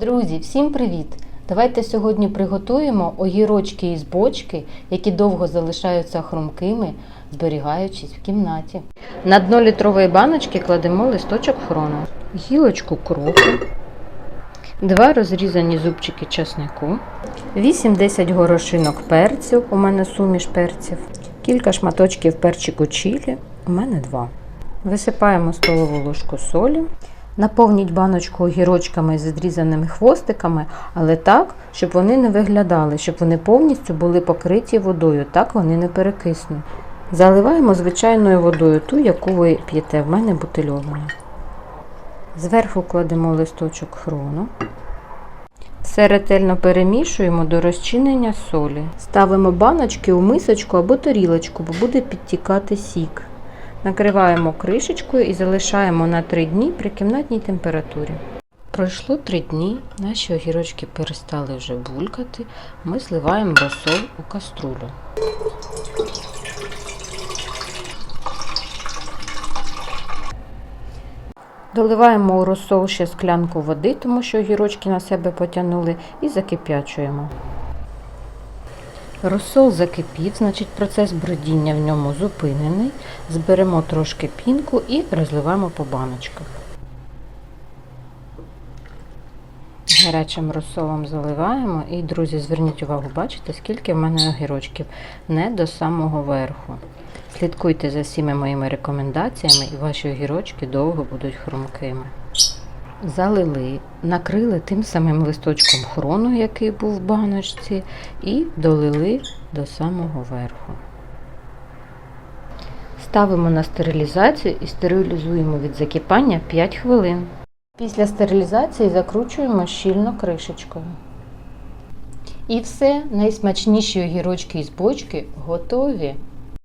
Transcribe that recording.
Друзі, всім привіт! Давайте сьогодні приготуємо огірочки із бочки, які довго залишаються хрумкими, зберігаючись в кімнаті. На дно літрової баночки кладемо листочок хрону, гілочку кропу, два розрізані зубчики часнику, 8-10 горошинок перцю, у мене суміш перців, кілька шматочків перчику чилі, у мене два. Висипаємо столову ложку солі. Наповніть баночку огірочками з відрізаними хвостиками, але так, щоб вони не виглядали, щоб вони повністю були покриті водою, так вони не перекиснуть. Заливаємо звичайною водою, ту, яку ви п'єте, в мене бутильована. Зверху кладемо листочок хрону. Все ретельно перемішуємо до розчинення солі. Ставимо баночки у мисочку або тарілочку, бо буде підтікати сік. Накриваємо кришечкою і залишаємо на 3 дні при кімнатній температурі. Пройшло 3 дні, наші огірочки перестали вже булькати. Ми зливаємо розсол у каструлю. Доливаємо у розсол ще склянку води, тому що огірочки на себе потягнули, і закип'ячуємо. Розсол закипів, значить процес бродіння в ньому зупинений. Зберемо трошки пінку і розливаємо по баночках. Гарячим розсолом заливаємо і, друзі, зверніть увагу, бачите, скільки в мене огірочків не до самого верху. Слідкуйте за всіми моїми рекомендаціями, і ваші огірочки довго будуть хрумкими. Залили, накрили тим самим листочком хрону, який був в баночці, і долили до самого верху. Ставимо на стерилізацію і стерилізуємо від закипання 5 хвилин. Після стерилізації закручуємо щільно кришечкою. І все, найсмачніші огірочки із бочки готові.